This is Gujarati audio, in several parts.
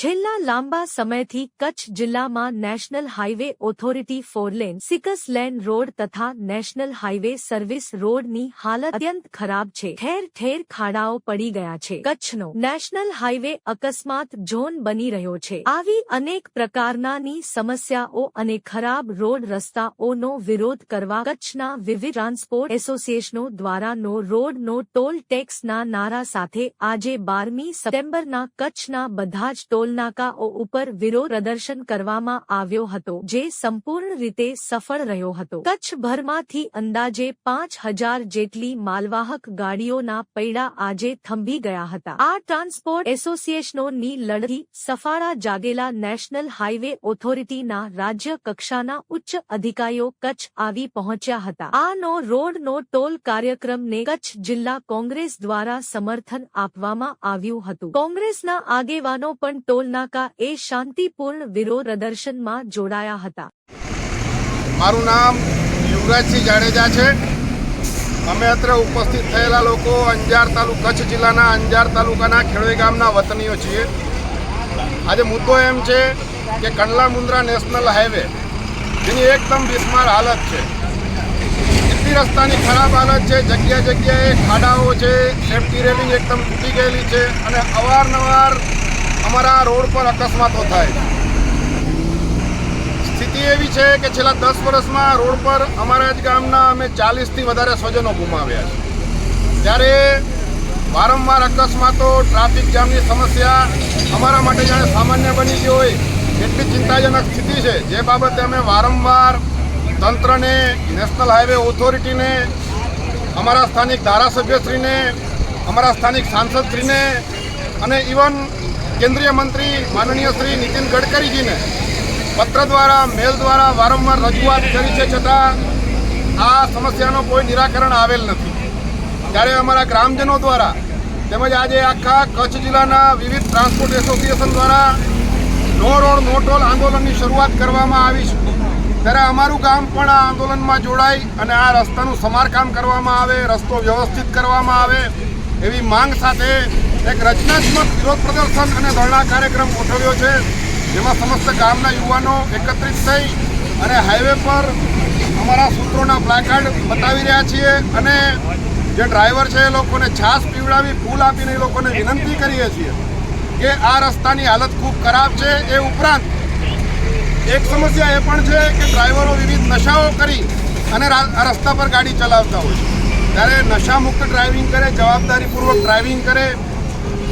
છેલ્લા લાંબા સમયથી કચ્છ જિલ્લામાં national highway authority four lane six lane road તથા નેશનલ હાઇવે સર્વિસ રોડની હાલત અત્યંત ખરાબ છે. ઠેર ઠેર ખાડાઓ પડી ગયા છે. કચ્છનો નેશનલ હાઇવે અકસ્માત ઝોન બની રહ્યો છે. આવી અનેક પ્રકારનાની સમસ્યાઓ અને ખરાબ રોડ રસ્તાઓનો વિરોધ કરવા કચ્છના વિવિધ ટ્રાન્સપોર્ટ એસોસિએશનો દ્વારાનો રોડનો રોડ ટોલ ટેક્સના નારા સાથે આજે બારમી સપ્ટેમ્બરના કચ્છના બધા જ ટોલનાકાઓ ઉપર વિરોધ પ્રદર્શન કરવામાં આવ્યો હતો, જે સંપૂર્ણ રીતે સફળ રહ્યો હતો. કચ્છભરમાંથી અંદાજે પાંચ હજાર જેટલી માલવાહક ગાડીઓના પૈડા આજે થંભી ગયા હતા. આ ટ્રાન્સપોર્ટ એસોસિએશનોની લડતી સફાળા જાગેલા નેશનલ હાઇવે ઓથોરિટીના રાજ્ય કક્ષાના ઉચ્ચ અધિકારીઓ કચ્છ આવી પહોંચ્યા હતા. આ નો રોડ નો ટોલ કાર્યક્રમને કચ્છ જિલ્લા કોંગ્રેસ દ્વારા સમર્થન આપવામાં આવ્યું હતું. કોંગ્રેસના આગેવાનો પણ ટોલનાકા એ શાંતિપૂર્ણ વિરોધ પ્રદર્શનમાં જોડાયા હતા. મારું નામ યુવરાજસિંહ જાડેજા છે. અમે અત્રે ઉપસ્થિત થયેલા લોકો અંજાર તાલુકા, કચ્છ જિલ્લાના અંજાર તાલુકાના ખેડોઈ ગામના વતનીઓ છીએ. આજે મુદ્દો એમ છે કે કંડલા મુન્દ્રા નેશનલ હાઈવે જેની એકદમ બિસ્માર હાલત છે. એટલી રસ્તાની ખરાબ હાલત છે, જગ્યા જગ્યાએ ખાડાઓ છે, સેફટી રેલિંગ એકદમ તૂટી ગયેલી છે અને અવારનવાર અમારા રોડ પર અકસ્માતો થાય. સ્થિતિ એવી છે કે છેલ્લા દસ વર્ષમાં રોડ પર અમારા જ ગામના અમે ચાલીસથી વધારે સ્વજનો ગુમાવ્યા છે. ત્યારે વારંવાર અકસ્માતો, ટ્રાફિક જામની સમસ્યા અમારા માટે જાણે સામાન્ય બની ગઈ હોય એટલી ચિંતાજનક સ્થિતિ છે. જે બાબતે અમે વારંવાર તંત્રને, નેશનલ હાઈવે ઓથોરિટીને, અમારા સ્થાનિક ધારાસભ્યશ્રીને, અમારા સ્થાનિક સાંસદશ્રીને અને ઇવન કેન્દ્રીય મંત્રી માનનીય શ્રી નીતિન ગડકરીજીને પત્ર દ્વારા, મેલ દ્વારા વારંવાર રજૂઆત કરી છે છતાં આ સમસ્યાનો કોઈ નિરાકરણ આવેલ નથી. ત્યારે અમારા ગ્રામજનો દ્વારા તેમજ આજે આખા કચ્છ જિલ્લાના વિવિધ ટ્રાન્સપોર્ટ એસોસિએશન દ્વારા નો રોડ, નો ટોલ આંદોલનની શરૂઆત કરવામાં આવી છે. ત્યારે અમારું ગામ પણ આ આંદોલનમાં જોડાઈ અને આ રસ્તાનું સમારકામ કરવામાં આવે, રસ્તો વ્યવસ્થિત કરવામાં આવે એવી માંગ સાથે એક રચનાત્મક વિરોધ પ્રદર્શન અને ધરણા કાર્યક્રમ ગોઠવ્યો છે, જેમાં સમસ્ત ગામના યુવાનો એકત્રિત થઈ અને હાઈવે પર અમારા સૂત્રોના પ્લાકાર્ડ બતાવી રહ્યા છીએ અને જે ડ્રાઈવર છે એ લોકોને છાસ પીવડાવી, ફૂલ આપીને એ લોકોને વિનંતી કરીએ છીએ કે આ રસ્તાની હાલત ખૂબ ખરાબ છે. એ ઉપરાંત એક સમસ્યા એ પણ છે કે ડ્રાઈવરો વિવિધ નશાઓ કરી અને રસ્તા પર ગાડી ચલાવતા હોય છે. ત્યારે નશામુક્ત ડ્રાઇવિંગ કરે, જવાબદારીપૂર્વક ડ્રાઇવિંગ કરે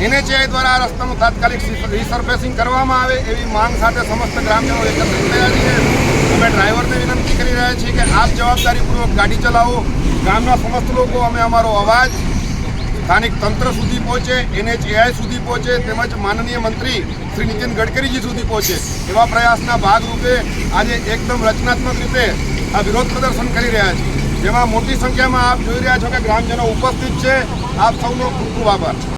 એનએચઆઈ દ્વારા આ રસ્તાનું તાત્કાલિક રિસર્ફેસિંગ કરવામાં આવે એવી માંગ સાથે સમસ્ત ગ્રામજનો એકત્રિત થયા છીએ અમે ડ્રાઈવરને વિનંતી કરી રહ્યા છીએ કે આપ જવાબદારીપૂર્વક ગાડી ચલાવો. ગામના સમસ્ત લોકો, અમે અમારો અવાજ સ્થાનિક તંત્ર સુધી પહોંચે એનએચએઆઈ સુધી પહોંચે, તેમજ માનનીય મંત્રી શ્રી નીતિન ગડકરીજી સુધી પહોંચે. એવા પ્રયાસના ભાગરૂપે આજે એકદમ રચનાત્મક રીતે આ વિરોધ પ્રદર્શન કરી રહ્યા છીએ. જેમાં મોટી સંખ્યામાં આપ જોઈ રહ્યા છો કે ગ્રામજનો ઉપસ્થિત છે. આપ સૌનો ખૂબ ખૂબ આભાર.